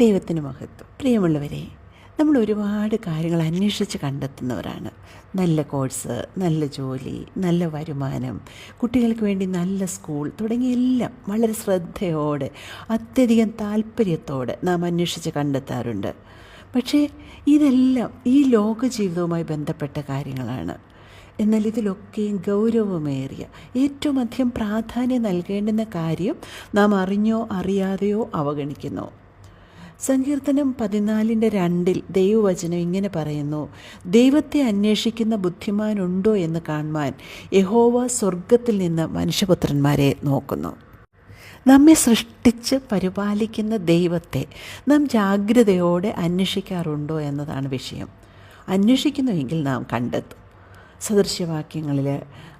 ദൈവത്തിന് മഹത്വം. പ്രിയമുള്ളവരെ നമ്മൾ ഒരുപാട് കാര്യങ്ങൾ അന്വേഷിച്ച് കണ്ടെത്തുന്നവരാണ്. നല്ല കോഴ്സ് നല്ല ജോലി നല്ല വരുമാനം കുട്ടികൾക്ക് വേണ്ടി നല്ല സ്കൂൾ തുടങ്ങിയ എല്ലാം വളരെ ശ്രദ്ധയോടെ അത്യധികം താല്പര്യത്തോടെ നാം അന്വേഷിച്ച് കണ്ടെത്താറുണ്ട്. പക്ഷേ ഇതെല്ലാം ഈ ലോക ജീവിതവുമായി ബന്ധപ്പെട്ട കാര്യങ്ങളാണ്. എന്നാൽ ഇതിലൊക്കെയും ഗൗരവമേറിയ ഏറ്റവും അധികം പ്രാധാന്യം നൽകേണ്ടുന്ന കാര്യം നാം അറിഞ്ഞോ അറിയാതെയോ അവഗണിക്കുന്നു. സങ്കീർത്തനം പതിനാലിന്റെ രണ്ടിൽ ദൈവവചനം ഇങ്ങനെ പറയുന്നു ദൈവത്തെ അന്വേഷിക്കുന്ന ബുദ്ധിമാനുണ്ടോ എന്ന് കാണുവാൻ യഹോവ സ്വർഗത്തിൽ നിന്ന് മനുഷ്യപുത്രന്മാരെ നോക്കുന്നു. നമ്മെ സൃഷ്ടിച്ച് പരിപാലിക്കുന്ന ദൈവത്തെ നാം ജാഗ്രതയോടെ അന്വേഷിക്കാറുണ്ടോ എന്നതാണ് വിഷയം. അന്വേഷിക്കുന്നുവെങ്കിൽ നാം കണ്ടെത്തും. സദൃശ്യവാക്യങ്ങളിൽ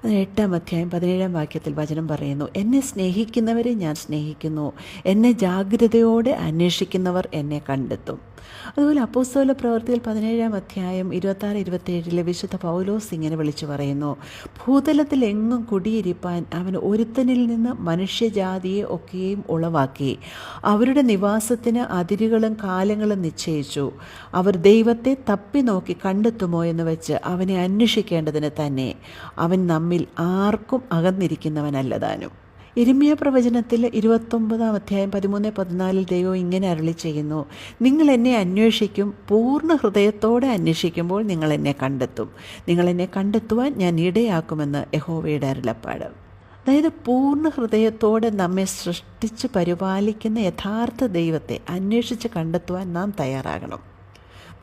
അതിന് എട്ടാം അധ്യായം പതിനേഴാം വാക്യത്തിൽ വചനം പറയുന്നു എന്നെ സ്നേഹിക്കുന്നവരെ ഞാൻ സ്നേഹിക്കുന്നു. എന്നെ ജാഗ്രതയോടെ അന്വേഷിക്കുന്നവർ എന്നെ കണ്ടെത്തും. അതുപോലെ അപ്പോസ്തോല പ്രവൃത്തിയിൽ പതിനേഴാം അധ്യായം ഇരുപത്താറ് ഇരുപത്തേഴിലെ വിശുദ്ധ പൗലോസ് ഇങ്ങനെ വിളിച്ചു പറയുന്നു. ഭൂതലത്തിൽ എങ്ങും കുടിയിരിപ്പാൻ അവൻ ഒരുത്തനിൽ നിന്ന് മനുഷ്യജാതിയെ ഒക്കെയും ഉളവാക്കി. അവരുടെ നിവാസത്തിന് അതിരുകളും കാലങ്ങളും നിശ്ചയിച്ചു. അവർ ദൈവത്തെ തപ്പി നോക്കി കണ്ടെത്തുമോ എന്ന് വെച്ച് അവനെ അന്വേഷിക്കേണ്ടതിന് തന്നെ. അവൻ നമ്മിൽ ആർക്കും അകന്നിരിക്കുന്നവനല്ലതാനും ഇരിമിയ പ്രവചനത്തിൽ ഇരുപത്തൊമ്പതാം അധ്യായം പതിമൂന്ന് പതിനാലിൽ ദൈവം ഇങ്ങനെ അരളി ചെയ്യുന്നു. നിങ്ങൾ എന്നെ അന്വേഷിക്കും പൂർണ ഹൃദയത്തോടെ അന്വേഷിക്കുമ്പോൾ നിങ്ങൾ എന്നെ കണ്ടെത്തും. നിങ്ങൾ എന്നെ കണ്ടെത്തുവാൻ ഞാൻ ഇടയാക്കുമെന്ന് യഹോവയുടെ അരുളപ്പാട്. അതായത് പൂർണ ഹൃദയത്തോടെ നമ്മെ സൃഷ്ടിച്ച് പരിപാലിക്കുന്ന യഥാർത്ഥ ദൈവത്തെ അന്വേഷിച്ച് കണ്ടെത്തുവാൻ നാം തയ്യാറാകണം.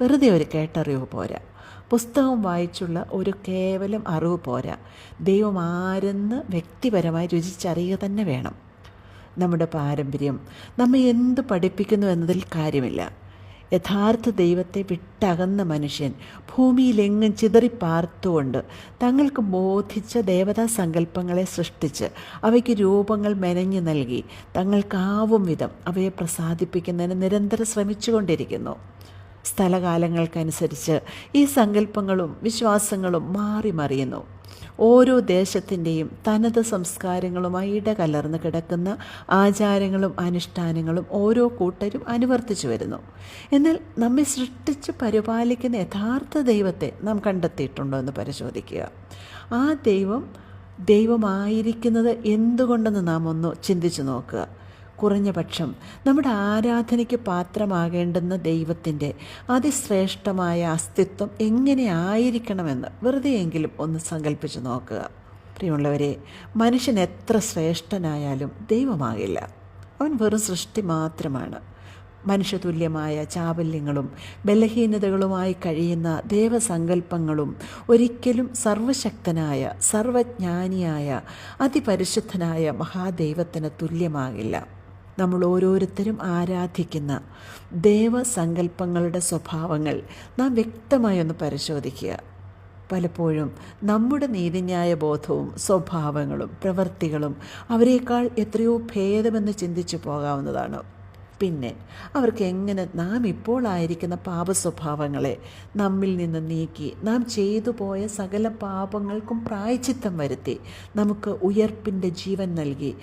വെറുതെ ഒരു കേട്ടറിവ് പോരാ. പുസ്തകം വായിച്ചുള്ള ഒരു കേവലം അറിവ് പോരാ. ദൈവം ആരെന്ന് വ്യക്തിപരമായി രുചിച്ചറിയുക തന്നെ വേണം. നമ്മുടെ പാരമ്പര്യം നമ്മെ എന്ത് പഠിപ്പിക്കുന്നു എന്നതിൽ കാര്യമില്ല. യഥാർത്ഥ ദൈവത്തെ വിട്ടകന്ന മനുഷ്യൻ ഭൂമിയിലെങ്ങും ചിതറി പാർത്തുകൊണ്ട് തങ്ങൾക്ക് ബോധിച്ച ദേവതാ സങ്കല്പങ്ങളെ സൃഷ്ടിച്ച് അവയ്ക്ക് രൂപങ്ങൾ മെനഞ്ഞു നൽകി തങ്ങൾക്കാവും വിധം അവയെ പ്രസാദിപ്പിക്കുന്നതിന് നിരന്തരം ശ്രമിച്ചുകൊണ്ടിരിക്കുന്നു. സ്ഥലകാലങ്ങൾക്കനുസരിച്ച് ഈ സങ്കല്പങ്ങളും വിശ്വാസങ്ങളും മാറി മറിയുന്നു. ഓരോ ദേശത്തിന്റെയും തനത് സംസ്കാരങ്ങളുമായി ഇടകലർന്ന് കിടക്കുന്ന ആചാരങ്ങളും അനുഷ്ഠാനങ്ങളും ഓരോ കൂട്ടരും അനുവർത്തിച്ചു വരുന്നു. എന്നാൽ നമ്മെ സൃഷ്ടിച്ച് പരിപാലിക്കുന്ന യഥാർത്ഥ ദൈവത്തെ നാം കണ്ടെത്തിയിട്ടുണ്ടോ എന്ന് പരിശോധിക്കുക. ആ ദൈവം ദൈവമായിരിക്കുന്നത് എന്തുകൊണ്ടെന്ന് നാം ഒന്ന് ചിന്തിച്ചു നോക്കുക. കുറഞ്ഞ പക്ഷം നമ്മുടെ ആരാധനയ്ക്ക് പാത്രമാകേണ്ടുന്ന ദൈവത്തിന്റെ അതിശ്രേഷ്ഠമായ അസ്തിത്വം എങ്ങനെ ആയിരിക്കണമെന്ന് വെറുതെയെങ്കിലും ഒന്ന് സങ്കല്പിച്ച് നോക്കുക. പ്രിയമുള്ളവരെ മനുഷ്യൻ എത്ര ശ്രേഷ്ഠനായാലും ദൈവമാകില്ല. അവൻ വെറും സൃഷ്ടി മാത്രമാണ്. മനുഷ്യതുല്യമായ ചാബല്യങ്ങളും ബലഹീനതകളുമായി കഴിയുന്ന ദേവസങ്കല്പങ്ങളും ഒരിക്കലും സർവശക്തനായ സർവജ്ഞാനിയായ അതിപരിശുദ്ധനായ മഹാദൈവത്തിന് തുല്യമാകില്ല. നമ്മൾ ഓരോരുത്തരും ആരാധിക്കുന്ന ദേവസങ്കല്പങ്ങളുടെ സ്വഭാവങ്ങൾ നാം വ്യക്തമായി ഒന്ന് പരിശോധിക്കുക. പലപ്പോഴും നമ്മുടെ നീതിന്യായ ബോധവും സ്വഭാവങ്ങളും പ്രവൃത്തികളും അവരെക്കാൾ എത്രയോ ഭേദമെന്ന് ചിന്തിച്ചു പോകാവുന്നതാണ്. പിന്നെ അവർക്ക് എങ്ങനെ നാം ഇപ്പോൾ ആയിരിക്കുന്ന പാപ സ്വഭാവങ്ങളെ നമ്മിൽ നിന്ന് നീക്കി നാം ചെയ്തു പോയ സകല പാപങ്ങൾക്കും പ്രായച്ചിത്തം വരുത്തി നമുക്ക് ഉയർപ്പിന്റെ ജീവൻ നൽകി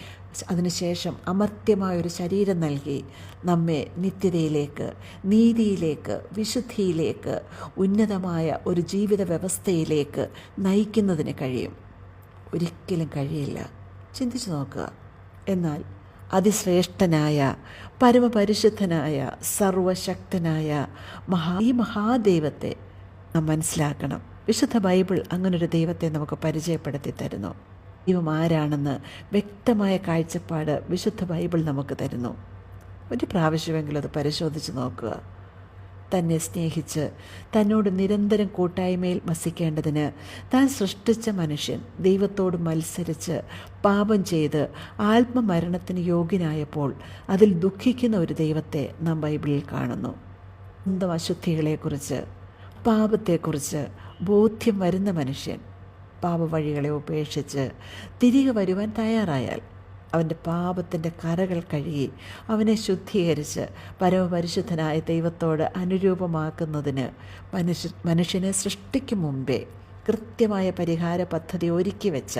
അതിനുശേഷം അമർത്യമായൊരു ശരീരം നൽകി നമ്മെ നിത്യതയിലേക്ക് നീതിയിലേക്ക് വിശുദ്ധിയിലേക്ക് ഉന്നതമായ ഒരു ജീവിത വ്യവസ്ഥയിലേക്ക് നയിക്കുന്നതിന് കഴിയും. ഒരിക്കലും കഴിയില്ല. ചിന്തിച്ചു നോക്കുക. എന്നാൽ അതിശ്രേഷ്ഠനായ പരമപരിശുദ്ധനായ സർവശക്തനായ മഹാ ഈ മഹാദൈവത്തെ നാം മനസ്സിലാക്കണം. വിശുദ്ധ ബൈബിൾ അങ്ങനൊരു ദൈവത്തെ നമുക്ക് പരിചയപ്പെടുത്തി തരുന്നു. ദൈവം ആരാണെന്ന് വ്യക്തമായ കാഴ്ചപ്പാട് വിശുദ്ധ ബൈബിൾ നമുക്ക് തരുന്നു. ഒരു പ്രാവശ്യമെങ്കിലും അത് പരിശോധിച്ച് നോക്കുക. തന്നെ സ്നേഹിച്ച് തന്നോട് നിരന്തരം കൂട്ടായ്മയിൽ വസിക്കേണ്ടതിന് താൻ സൃഷ്ടിച്ച മനുഷ്യൻ ദൈവത്തോട് മത്സരിച്ച് പാപം ചെയ്ത് ആത്മമരണത്തിന് യോഗ്യനായപ്പോൾ അതിൽ ദുഃഖിക്കുന്ന ഒരു ദൈവത്തെ നാം ബൈബിളിൽ കാണുന്നു. സ്വന്തം അശുദ്ധികളെക്കുറിച്ച് പാപത്തെക്കുറിച്ച് ബോധ്യം വരുന്ന മനുഷ്യൻ പാപവഴികളെ ഉപേക്ഷിച്ച് തിരികെ വരുവാൻ തയ്യാറായാൽ അവന്റെ പാപത്തിന്റെ കരകൾ കഴുകി അവനെ ശുദ്ധീകരിച്ച് പരമപരിശുദ്ധനായ ദൈവത്തോട് അനുരൂപമാക്കുന്നതിന് മനുഷ്യ മനുഷ്യനെ സൃഷ്ടിക്കും മുമ്പേ കൃത്യമായ പരിഹാര പദ്ധതി ഒരുക്കി വെച്ച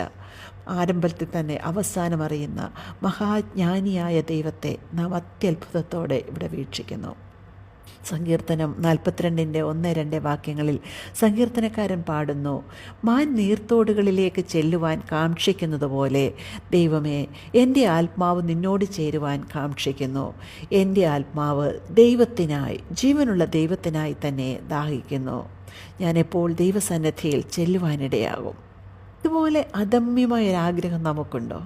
ആരംഭത്തിൽ തന്നെ അവസാനം അറിയുന്ന മഹാജ്ഞാനിയായ ദൈവത്തെ നാം അത്യത്ഭുതത്തോടെ ഇവിടെ വീക്ഷിക്കുന്നു. സങ്കീർത്തനം നാൽപ്പത്തിരണ്ടിന്റെ ഒന്ന് രണ്ട് വാക്യങ്ങളിൽ സങ്കീർത്തനക്കാരൻ പാടുന്നു മാൻ നീർത്തോടുകളിലേക്ക് ചെല്ലുവാൻ കാക്ഷിക്കുന്നത് പോലെ ദൈവമേ എന്റെ ആത്മാവ് നിന്നോട് ചേരുവാൻ കാക്ഷിക്കുന്നു. എന്റെ ആത്മാവ് ദൈവത്തിനായി ജീവനുള്ള ദൈവത്തിനായി തന്നെ ദാഹിക്കുന്നു. ഞാനെപ്പോൾ ദൈവസന്നദ്ധിയിൽ ചെല്ലുവാനിടയാകും. ഇതുപോലെ അദമ്യമായ ഒരാഗ്രഹം നമുക്കുണ്ടോ?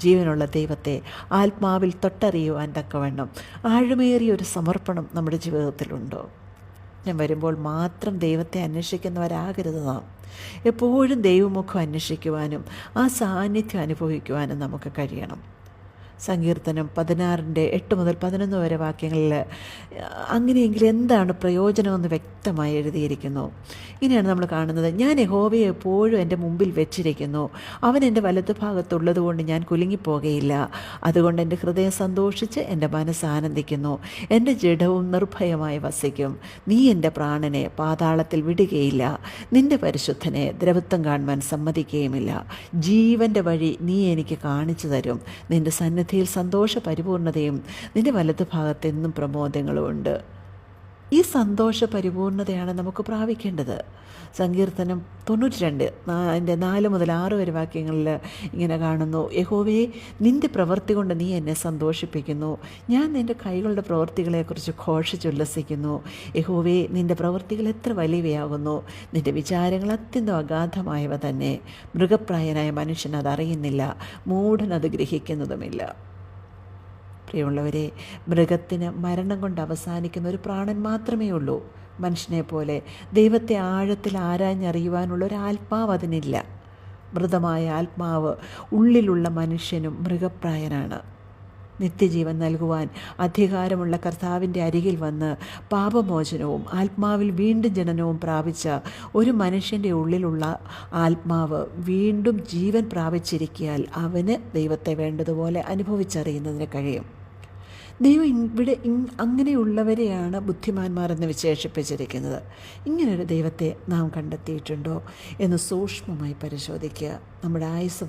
ജീവനുള്ള ദൈവത്തെ ആത്മാവിൽ തൊട്ടറിയുവാൻ തക്കവണ്ണം ആഴമേറിയ ഒരു സമർപ്പണം നമ്മുടെ ജീവിതത്തിലുണ്ടോ. ഞാൻ വരുമ്പോൾ മാത്രം ദൈവത്തെ അന്വേഷിക്കുന്നവരാകരുത് നാം. എപ്പോഴും ദൈവമുഖം അന്വേഷിക്കുവാനും ആ സാന്നിധ്യം അനുഭവിക്കുവാനും നമുക്ക് കഴിയണം. സങ്കീർത്തനം പതിനാറിന്റെ എട്ട് മുതൽ പതിനൊന്ന് വരെ വാക്യങ്ങളിൽ അങ്ങനെയെങ്കിൽ എന്താണ് പ്രയോജനമെന്ന് വ്യക്തമായി എഴുതിയിരിക്കുന്നു. ഇനിയാണ് നമ്മൾ കാണുന്നത് ഞാൻ യഹോവയെ എപ്പോഴും എന്റെ മുമ്പിൽ വെച്ചിരിക്കുന്നു. അവൻ എന്റെ വലതുഭാഗത്തുള്ളത് കൊണ്ട് ഞാൻ കുലുങ്ങിപ്പോകയില്ല. അതുകൊണ്ട് എന്റെ ഹൃദയം സന്തോഷിച്ച് എന്റെ മനസ്സ് ആനന്ദിക്കുന്നു. എന്റെ ജഡവും നിർഭയമായി വസിക്കും. നീ എന്റെ പ്രാണനെ പാതാളത്തിൽ വിടുകയില്ല. നിന്റെ പരിശുദ്ധനെ ദ്രവത്വം കാണുവാൻ സമ്മതിക്കുകയുമില്ല. ജീവന്റെ വഴി നീ എനിക്ക് കാണിച്ചു തരും. നിന്റെ സന്നിധി സന്നിധിയിൽ സന്തോഷ പരിപൂർണതയും നിന്റെ വലതുഭാഗത്തെന്നും പ്രമോദങ്ങളും ഉണ്ട് ഈ സന്തോഷ പരിപൂർണതയാണ് നമുക്ക് പ്രാപിക്കേണ്ടത്. സങ്കീർത്തനം തൊണ്ണൂറ്റി രണ്ട് അതിന്റെ നാല് മുതൽ ആറ് വരെ വാക്യങ്ങളിൽ ഇങ്ങനെ കാണുന്നു. യഹോവേ നിന്റെ പ്രവൃത്തി കൊണ്ട് നീ എന്നെ സന്തോഷിപ്പിക്കുന്നു. ഞാൻ നിന്റെ കൈകളുടെ പ്രവൃത്തികളെക്കുറിച്ച് ഘോഷിച്ചുല്ലസിക്കുന്നു യഹോവേ നിന്റെ പ്രവൃത്തികൾ എത്ര വലിയവയാകുന്നു. നിന്റെ വിചാരങ്ങൾ അത്യന്തം അഗാധമായവ തന്നെ. മൃഗപ്രായനായ മനുഷ്യൻ അതറിയുന്നില്ല മൂഢൻ ഗ്രഹിക്കുന്നതുമില്ല. പ്രിയമുള്ളവരെ മൃഗത്തിന് മരണം കൊണ്ട് അവസാനിക്കുന്ന ഒരു പ്രാണൻ മാത്രമേ ഉള്ളൂ. മനുഷ്യനെ പോലെ ദൈവത്തെ ആഴത്തിൽ ആരാഞ്ഞറിയുവാനുള്ള ഒരു ആത്മാവ് അതിനില്ല. മൃതമായ ആത്മാവ് ഉള്ളിലുള്ള മനുഷ്യനും മൃഗപ്രായനാണ്. നിത്യജീവൻ നൽകുവാൻ അധികാരമുള്ള കർത്താവിന്റെ അരികിൽ വന്ന് പാപമോചനവും ആത്മാവിൽ വീണ്ടും ജനനവും പ്രാപിച്ച ഒരു മനുഷ്യന്റെ ഉള്ളിലുള്ള ആത്മാവ് വീണ്ടും ജീവൻ പ്രാപിച്ചിരിക്കിയാൽ അവന് ദൈവത്തെ വേണ്ടതുപോലെ അനുഭവിച്ചറിയുന്നതിന് കഴിയും. ദൈവം ഇവിടെ അങ്ങനെയുള്ളവരെയാണ് ബുദ്ധിമാന്മാർ എന്ന് വിശേഷിപ്പിച്ചിരിക്കുന്നത്. ഇങ്ങനൊരു ദൈവത്തെ നാം കണ്ടെത്തിയിട്ടുണ്ടോ എന്ന് സൂക്ഷ്മമായി പരിശോധിക്കുക. നമ്മുടെ ആയുസ്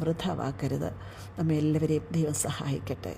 നമ്മെ എല്ലാവരെയും ദൈവം സഹായിക്കട്ടെ.